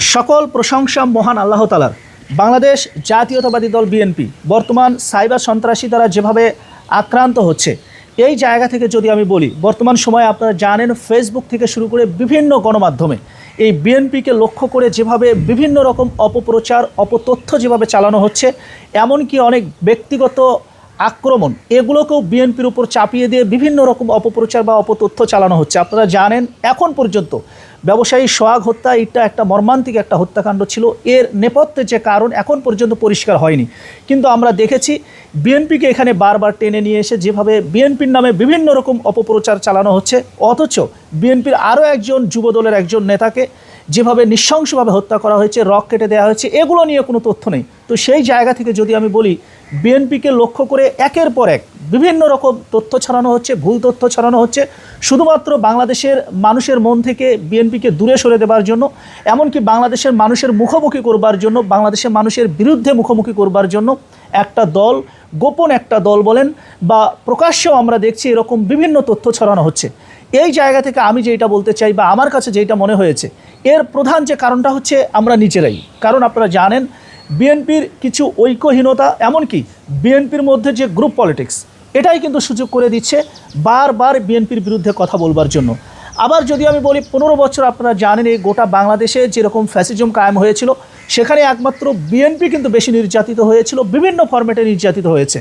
সকল প্রশংসা মহান আল্লাহ তালার বাংলাদেশ জাতীয়তাবাদী দল বিএনপি বর্তমান সাইবার সন্ত্রাসী দ্বারা যেভাবে আক্রান্ত হচ্ছে, এই জায়গা থেকে যদি আমি বলি, বর্তমান সময়ে আপনারা জানেন ফেসবুক থেকে শুরু করে বিভিন্ন গণমাধ্যমে এই বিএনপিকে লক্ষ্য করে যেভাবে বিভিন্ন রকম অপপ্রচার, অপতথ্য যেভাবে চালানো হচ্ছে, এমনকি অনেক ব্যক্তিগত আক্রমণ, এগুলোকেও বিএনপির উপর চাপিয়ে দিয়ে বিভিন্ন রকম অপপ্রচার বা অপতথ্য চালানো হচ্ছে। আপনারা জানেন, এখন পর্যন্ত ব্যবসায়ী সোহাগ হত্যা এটা একটা মর্মান্তিক একটা হত্যাকাণ্ড ছিল। এর নেপথ্যে যে কারণ এখন পর্যন্ত পরিষ্কার হয়নি। কিন্তু আমরা দেখেছি, বিএনপিকে এখানে বারবার টেনে নিয়ে এসে যেভাবে বিএনপির নামে বিভিন্ন রকম অপপ্রচার চালানো হচ্ছে, অথচ বিএনপির আরও একজন যুবদলের একজন নেতাকে যেভাবে নৃশংসভাবে হত্যা করা হয়েছে, রক কেটে দেওয়া হয়েছে, এগুলো নিয়ে কোনো তথ্য নেই। তো সেই জায়গা থেকে যদি আমি বলি, বিএনপিকে লক্ষ্য করে একের পর এক বিভিন্ন রকম তথ্য ছড়ানো হচ্ছে, ভুল তথ্য ছড়ানো হচ্ছে। শুধুমাত্র বাংলাদেশের মানুষের মন থেকে বিএনপিকে দূরে সরে দেওয়ার জন্য, এমনকি বাংলাদেশের মানুষের মুখোমুখি করবার জন্য, বাংলাদেশের মানুষের বিরুদ্ধে মুখোমুখি করবার জন্য একটা দল, গোপন একটা দল বলেন, বা প্রকাশ্যেও আমরা দেখছি এরকম বিভিন্ন তথ্য ছড়ানো হচ্ছে। এই জায়গা থেকে আমি যেটা বলতে চাই বা আমার কাছে যেটা মনে হয়েছে, এর প্রধান যে কারণটা হচ্ছে আমরা নিজেরাই। কারণ আপনারা জানেন, বিএনপির কিছু ঐক্যহীনতা, এমনকি বিএনপির মধ্যে যে গ্রুপ পলিটিক্স এটাই কিন্তু সুযোগ করে দিচ্ছে বারবার বিএনপির বিরুদ্ধে কথা বলবার জন্য। আবার যদি আমি বলি, পনেরো বছর আপনারা জানেন এই গোটা বাংলাদেশে যেরকম ফ্যাসিজম কায়েম হয়েছিল, সেখানে একমাত্র বিএনপি কিন্তু বেশি নির্যাতিত হয়েছিল, বিভিন্ন ফরম্যাটে নির্যাতিত হয়েছে।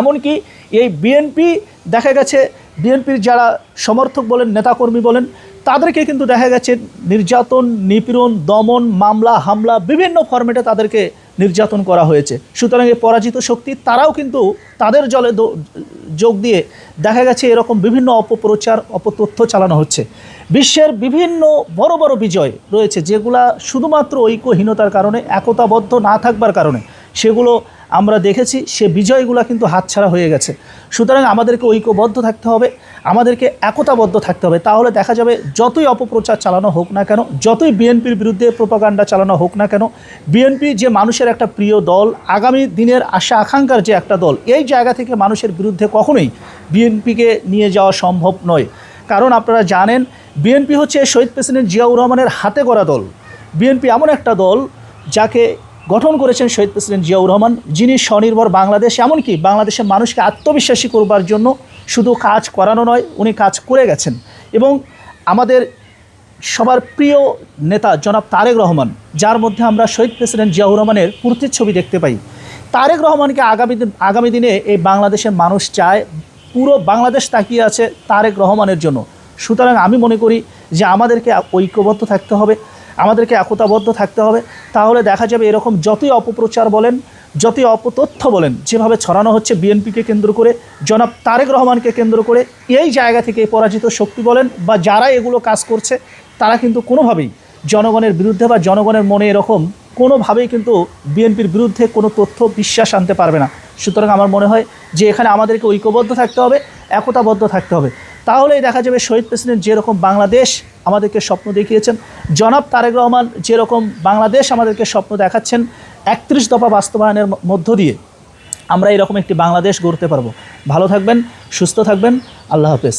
এমনকি এই বিএনপি দেখা গেছে বিএনপির যারা সমর্থক বলেন, নেতাকর্মী বলেন, তাদেরকে কিন্তু দেখা গেছে নির্যাতন, নিপীড়ন, দমন, মামলা, হামলা বিভিন্ন ফরম্যাটে তাদেরকে নির্যাতন করা হয়েছে। সুতরাং এই পরাজিত শক্তি, তারাও কিন্তু তাদের জলে যোগ দিয়ে দেখা গেছে এরকম বিভিন্ন অপপ্রচার, অপতথ্য চালানো হচ্ছে। বিশ্বের বিভিন্ন বড় বড় বিজয় রয়েছে, যেগুলা শুধুমাত্র ঐক্যহীনতার কারণে, একতাবদ্ধ না থাকবার কারণে, সেগুলো আমরা দেখেছি সে বিজয়গুলো কিন্তু হাতছাড়া হয়ে গেছে। সুতরাং আমাদেরকে ঐক্যবদ্ধ থাকতে হবে, আমাদেরকে একতাবদ্ধ থাকতে হবে। তাহলে দেখা যাবে যতই অপপ্রচার চালানো হোক না কেন, যতই বিএনপির বিরুদ্ধে প্রোপাগান্ডা চালানো হোক না কেন, বিএনপি যে মানুষের একটা প্রিয় দল, আগামী দিনের আশা, আকাঙ্ক্ষার যে একটা দল, এই জায়গা থেকে মানুষের বিরুদ্ধে কখনোই বিএনপিকে নিয়ে যাওয়া সম্ভব নয়। কারণ আপনারা জানেন, বিএনপি হচ্ছে শহীদ প্রেসিডেন্ট জিয়াউর রহমানের হাতে গড়া দল। বিএনপি এমন একটা দল যাকে গঠন করেছেন শহীদ প্রেসিডেন্ট জিয়াউর রহমান, যিনি স্বনির্ভর বাংলাদেশ, এমনকি বাংলাদেশের মানুষকে আত্মবিশ্বাসী করবার জন্য শুধু কাজ করানো নয়, উনি কাজ করে গেছেন। এবং আমাদের সবার প্রিয় নেতা জনাব তারেক রহমান, যার মধ্যে আমরা শহীদ প্রেসিডেন্ট জিয়াউর রহমানের ছবি দেখতে পাই। তারেক রহমানকে আগামী দিন, আগামী দিনে এই বাংলাদেশের মানুষ চায়, পুরো বাংলাদেশ তাকিয়ে আছে তারেক রহমানের জন্য। সুতরাং আমি মনে করি যে আমাদেরকে ঐক্যবদ্ধ থাকতে হবে, আমাদেরকে একতাবদ্ধ থাকতে হবে। তাহলে দেখা যাবে এরকম যতই অপপ্রচার বলেন, যতই অপতথ্য বলেন, যেভাবে ছড়ানো হচ্ছে বিএনপিকে কেন্দ্র করে, জনাব তারেক রহমানকে কেন্দ্র করে, এই জায়গা থেকে পরাজিত শক্তি বলেন বা যারা এগুলো কাজ করছে, তারা কিন্তু কোনোভাবেই জনগণের বিরুদ্ধে বা জনগণের মনে এরকম কোনোভাবেই কিন্তু বিএনপির বিরুদ্ধে কোনো তথ্য, বিশ্বাস আনতে পারবে না। সুতরাং আমার মনে হয় যে এখানে আমাদেরকে ঐক্যবদ্ধ থাকতে হবে, একতাবদ্ধ থাকতে হবে। তাহলেই দেখা যাবে শহীদ প্রেসিডেন্ট যেরকম বাংলাদেশ আমাদেরকে স্বপ্ন দেখিয়েছেন। জনাব তারেক রহমান যেরকম বাংলাদেশ আমাদেরকে স্বপ্ন দেখাচ্ছেন, একত্রিশ দফা বাস্তবায়নের মধ্য দিয়ে আমরা এরকম একটি বাংলাদেশ গড়তে পারব। ভালো থাকবেন, সুস্থ থাকবেন, আল্লাহ হাফেজ।